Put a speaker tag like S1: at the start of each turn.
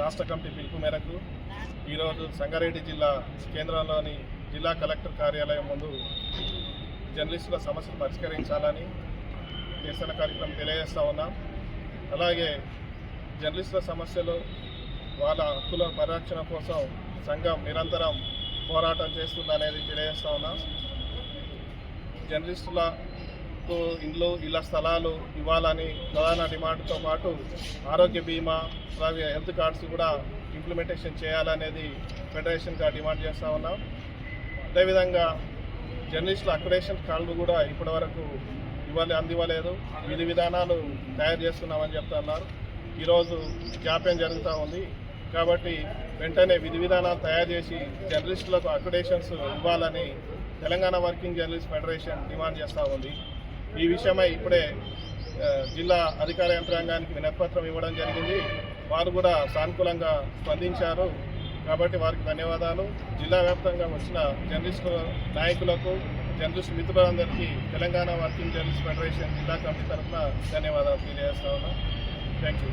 S1: రాష్ట్ర కమిటీ పిలుపు మేరకు ఈరోజు సంగారెడ్డి జిల్లా కేంద్రంలోని జిల్లా కలెక్టర్ కార్యాలయం ముందు జర్నలిస్టుల సమస్యలు పరిష్కరించాలని నిరసన కార్యక్రమం తెలియజేస్తా ఉన్నాం. అలాగే జర్నలిస్టుల సమస్యలు వాళ్ళ హక్కుల పరిరక్షణ కోసం సంఘం నిరంతరం పోరాటం చేస్తుందనేది తెలియజేస్తా ఉన్నాం. జర్నలిస్టుల జర్నలిస్టులకు ఇండ్లు ఇళ్ళ స్థలాలు ఇవ్వాలని ప్రధాన డిమాండ్తో పాటు ఆరోగ్య బీమా అలాగే హెల్త్ కార్డ్స్ కూడా ఇంప్లిమెంటేషన్ చేయాలనేది ఫెడరేషన్గా డిమాండ్ చేస్తూ ఉన్నాం. అదేవిధంగా జర్నలిస్టుల అక్రిడేషన్ కార్డులు కూడా ఇప్పటివరకు ఇవ్వాలి అందివ్వలేదు. విధి విధానాలు తయారు చేస్తున్నామని చెప్తున్నారు ఈరోజు జాప్యం జరుగుతూ ఉంది. కాబట్టి వెంటనే విధి విధానాలు తయారు చేసి జర్నలిస్టులకు అక్రిడేషన్స్ ఇవ్వాలని Telangana working journalist federation demand చేస్తూ ఉంది. ఈ విషయమై ఇప్పుడే జిల్లా అధికార యంత్రాంగానికి వినతిపత్రం ఇవ్వడం జరిగింది. వారు కూడా సానుకూలంగా స్పందించారు. కాబట్టి వారికి ధన్యవాదాలు. జిల్లా వ్యాప్తంగా వచ్చిన జర్నలిస్టు నాయకులకు జర్నలిస్ట్ మిత్రులందరికీ తెలంగాణ వర్కింగ్ జర్నలిస్ట్ ఫెడరేషన్ జిల్లా కమిటీ తరఫున ధన్యవాదాలు తెలియజేస్తా ఉన్నాం. Thank you